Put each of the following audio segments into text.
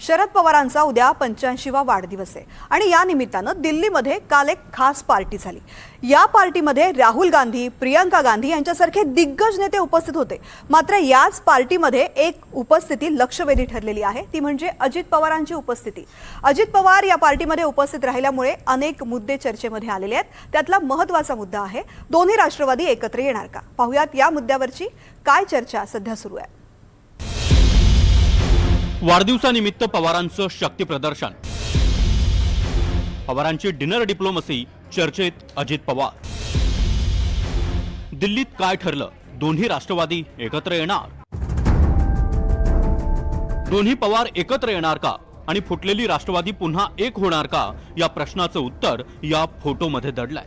शरद पवारांचा उद्या पंच्याऐंशीवा वाढदिवस आहे. आणि या निमित्तानं दिल्लीमध्ये काल एक खास पार्टी झाली. या पार्टीमध्ये राहुल गांधी प्रियंका गांधी यांच्यासारखे दिग्गज नेते उपस्थित होते. मात्र याच पार्टीमध्ये एक उपस्थिती लक्षवेधी ठरलेली आहे. ती म्हणजे अजित पवारांची उपस्थिती. अजित पवार या पार्टीमध्ये उपस्थित राहिल्यामुळे अनेक मुद्दे चर्चेमध्ये आलेले आहेत. त्यातला महत्त्वाचा मुद्दा आहे दोन्ही राष्ट्रवादी एकत्र येणार का? पाहुयात या मुद्द्यावरची काय चर्चा सध्या सुरू आहे. वाढदिवसानिमित्त पवारांचं शक्ती प्रदर्शन. पवारांची डिनर डिप्लोमसी चर्चेत अजित पवार. दिल्लीत काय ठरलं? दोन्ही राष्ट्रवादी एकत्र येणार. दोन्ही पवार एकत्र येणार का? आणि फुटलेली राष्ट्रवादी पुन्हा एक होणार का? या प्रश्नाचं उत्तर या फोटोमध्ये दडलंय.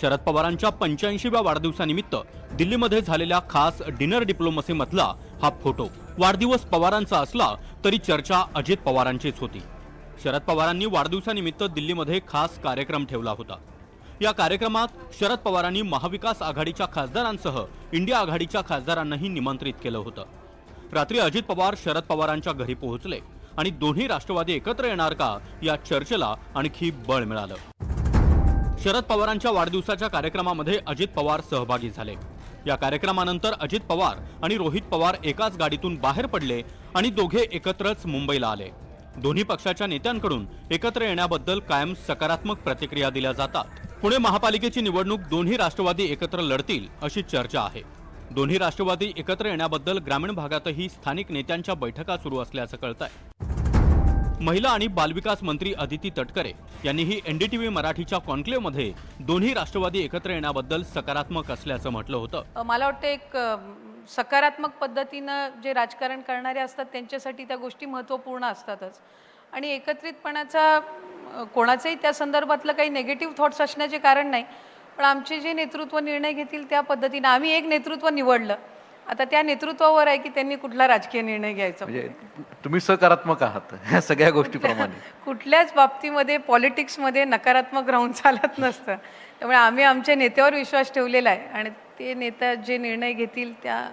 शरद पवारांच्या पंच्याऐंशीव्या वाढदिवसानिमित्त दिल्लीमध्ये झालेल्या खास डिनर डिप्लोमसी मधला हा फोटो वाढदिवस पवारांचा असला तरी चर्चा अजित पवारांचीच होती. शरद पवारांनी वाढदिवसानिमित्त दिल्लीमध्ये खास कार्यक्रम ठेवला होता. या कार्यक्रमात शरद पवारांनी महाविकास आघाडीच्या खासदारांसह इंडिया आघाडीच्या खासदारांनाही निमंत्रित केलं होतं. रात्री अजित पवार शरद पवारांच्या घरी पोहोचले आणि दोन्ही राष्ट्रवादी एकत्र येणार का या चर्चेला आणखी बळ मिळालं. शरद पवारांच्या वाढदिवसाच्या कार्यक्रमामध्ये अजित पवार सहभागी झाले. या कार्यक्रमानंतर अजित पवार आणि रोहित पवार एकाच गाडीतून बाहेर पडले आणि दोघे एकत्रच मुंबईला आले. दोन्ही पक्षाच्या नेत्यांकडून एकत्र येण्याबद्दल कायम सकारात्मक प्रतिक्रिया दिल्या जातात. पुणे महापालिकेची निवडणूक दोन्ही राष्ट्रवादी एकत्र लढतील अशी चर्चा आहे. दोन्ही राष्ट्रवादी एकत्र येण्याबद्दल ग्रामीण भागातही स्थानिक नेत्यांच्या बैठका सुरू असल्याचं कळतंय. महिला आणि बालविकास मंत्री अदिती तटकरे यांनीही एनडीटीव्ही मराठीच्या कॉन्क्लेव्हमध्ये दोन्ही राष्ट्रवादी एकत्र येण्याबद्दल सकारात्मक असल्याचं म्हटलं होतं. मला वाटतं एक सकारात्मक पद्धतीनं जे राजकारण करणारे असतात त्यांच्यासाठी त्या गोष्टी महत्त्वपूर्ण असतातच. आणि एकत्रितपणाचा कोणाचंही त्या संदर्भातलं काही निगेटिव्ह थॉट्स असण्याचे कारण नाही पण आमचे जे नेतृत्व निर्णय घेतील त्या पद्धतीनं आम्ही एक नेतृत्व निवडलं. आता त्या नेतृत्वावर आहे की त्यांनी कुठला राजकीय निर्णय घ्यायचा? म्हणजे तुम्ही सकारात्मक आहात ह्या सगळ्या गोष्टीप्रमाणे. कुठल्याच बाबतीमध्ये पॉलिटिक्समध्ये नकारात्मक राहून चालत नसतं. त्यामुळे आम्ही आमच्या नेत्यावर विश्वास ठेवलेला आहे आणि ते नेता जे निर्णय घेतील त्या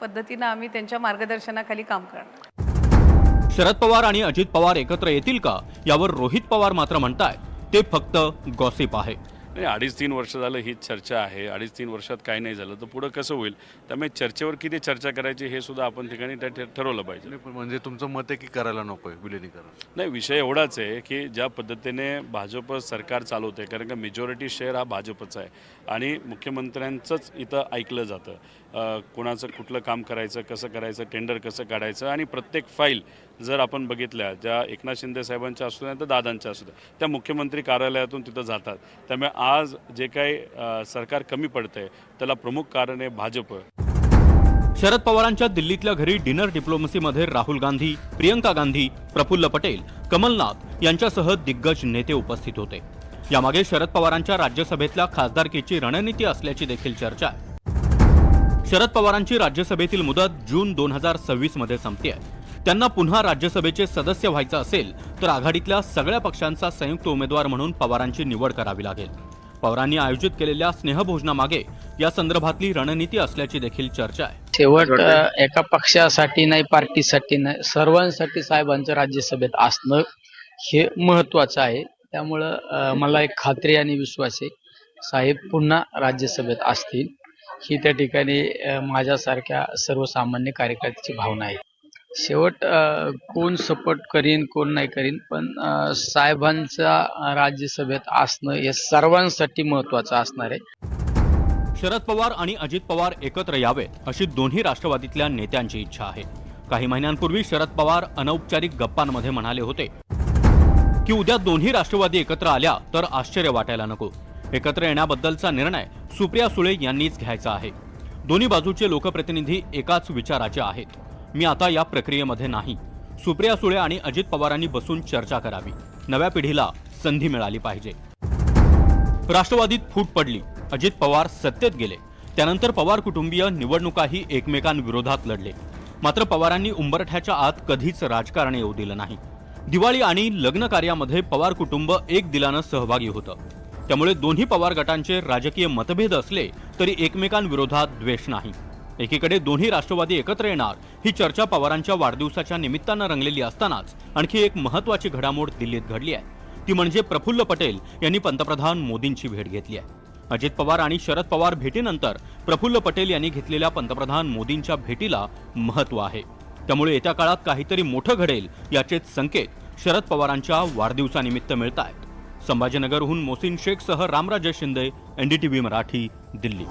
पद्धतीनं आम्ही त्यांच्या मार्गदर्शनाखाली काम करणार. शरद पवार आणि अजित पवार एकत्र येतील का? यावर रोहित पवार मात्र म्हणतायत ते फक्त गॉसिप आहे. नाही अडीच तीन वर्ष झालं ही चर्चा आहे. अडीच तीन वर्षात काही नाही झालं तर पुढं कसं होईल? त्यामुळे चर्चेवर किती चर्चा करायची हे सुद्धा आपण ठिकाणी त्या ठर- ठरवलं पाहिजे. नाही, पण म्हणजे तुमचं मत आहे की करायला नकोय विलिनीकरण? नाही विषय एवढाच आहे की ज्या पद्धतीने भाजप सरकार चालवते कारण का मेजॉरिटी शेअर हा भाजपचा आहे. आणि मुख्यमंत्र्यांचंच इथं ऐकलं जातं. अं, कोणाचं कुठलं काम करायचं कसं करायचं टेंडर कसं काढायचं आणि प्रत्येक फाईल जर आपण बघितल्या ज्या एकनाथ शिंदे साहेबांच्या असू द्या तर दादांच्या असू द्या त्या मुख्यमंत्री कार्यालयातून तिथं जातात. त्यामुळे आज जे काही सरकार कमी पडतंय त्याला प्रमुख कारण आहे भाजप. शरद पवारांच्या दिल्लीतल्या घरी डिनर डिप्लोमसीमध्ये राहुल गांधी प्रियंका गांधी प्रफुल्ल पटेल कमलनाथ यांच्यासह दिग्गज नेते उपस्थित होते. यामागे शरद पवारांच्या राज्यसभेतल्या खासदारकीची रणनीती असल्याची देखील चर्चा आहे. शरद पवारांची राज्यसभेतील मुदत जून दोन हजार सव्वीसमध्ये संपते त्यांना पुन्हा राज्यसभेचे सदस्य व्हायचं असेल तर आघाडीतल्या सगळ्या पक्षांचा संयुक्त उमेदवार म्हणून पवारांची निवड करावी लागेल. पवारांनी आयोजित केलेल्या स्नेहभोजनामागे या संदर्भातली रणनीती असल्याची देखील चर्चा आहे. शेवट एका पक्षासाठी नाही पार्टीसाठी नाही सर्वांसाठी साहेबांचं राज्यसभेत असणं हे महत्वाचं आहे. त्यामुळं मला एक खात्री आणि विश्वास आहे साहेब पुन्हा राज्यसभेत असतील ही त्या ठिकाणी माझ्यासारख्या सर्वसामान्य कार्यकर्त्याची भावना आहे. शेवट कोण सपोर्ट करीन कोण नाही करीन पण साहेबांचा राज्यसभेत असणं हे सर्वांसाठी महत्वाचं असणार आहे. शरद पवार आणि अजित पवार एकत्र यावेत अशी दोन्ही राष्ट्रवादीतल्या नेत्यांची इच्छा आहे. काही महिन्यांपूर्वी शरद पवार अनौपचारिक गप्पांमध्ये म्हणाले होते की उद्या दोन्ही राष्ट्रवादी एकत्र आल्या तर आश्चर्य वाटायला नको. एकत्र येण्याबद्दलचा निर्णय सुप्रिया सुळे यांनीच घ्यायचा आहे. दोन्ही बाजूचे लोकप्रतिनिधी एकाच विचाराचे आहेत. मी आता या प्रक्रियेमध्ये नाही. सुप्रिया सुळे आणि अजित पवारांनी बसून चर्चा करावी. नव्या पिढीला संधी मिळाली पाहिजे. राष्ट्रवादीत फूट पडली. अजित पवार सत्तेत गेले. त्यानंतर पवार कुटुंबीय निवडणुकाही एकमेकांविरोधात लढले. मात्र पवारांनी उंबरठ्याच्या आत कधीच राजकारण येऊ दिलं नाही. दिवाळी आणि लग्न कार्यामध्ये पवार कुटुंब एक दिलानं सहभागी होतं. त्यामुळे दोन्ही पवार गटांचे राजकीय मतभेद असले तरी एकमेकांविरोधात द्वेष नाही. एकीकडे दोन्ही राष्ट्रवादी एकत्र येणार. ही चर्चा पवारांच्या वाढदिवसाच्या निमित्तानं रंगलेली असतानाच आणखी एक महत्वाची घडामोड दिल्लीत घडली आहे. ती म्हणजे प्रफुल्ल पटेल यांनी पंतप्रधान मोदींची भेट घेतली आहे. अजित पवार आणि शरद पवार भेटीनंतर प्रफुल्ल पटेल यांनी घेतलेल्या पंतप्रधान मोदींच्या भेटीला महत्त्व आहे. त्यामुळे येत्या काळात काहीतरी मोठं घडेल याचेच संकेत शरद पवारांच्या वाढदिवसानिमित्त मिळत आहेत संभाजीनगरहून मोसिन शेखसह रामराजे शिंदे एनडीटीव्ही मराठी दिल्ली.